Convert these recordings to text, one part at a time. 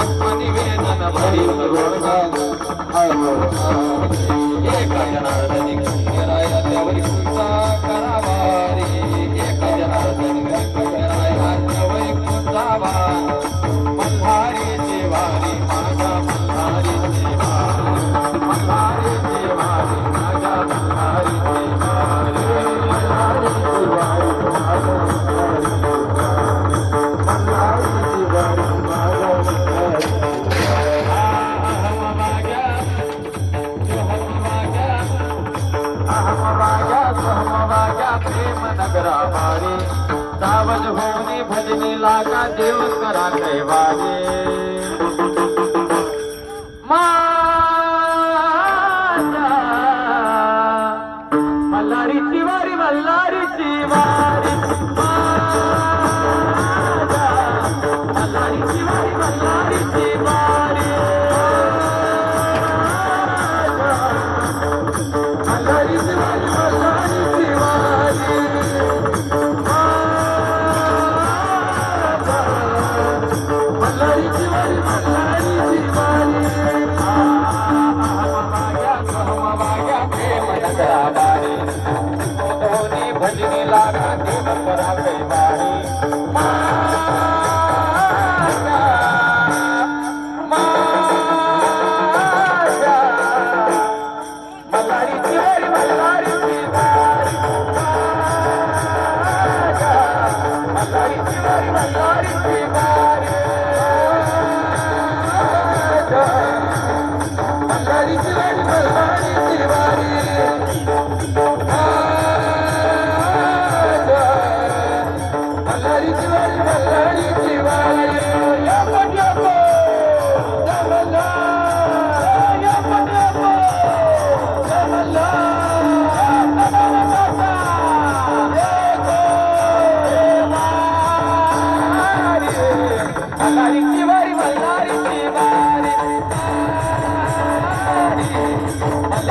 आत्मनिवेदन भरी एक जनार्दनी कुंजराय त्यावरी कुंजा प्रेम नगरा भारी सावज होऊनी भजनी लागा देव करा कैवारी मल्हारी चिवारी मल्हारी चिवारी मल्हारी चिवारी मल्हारी चिवारी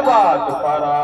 levado para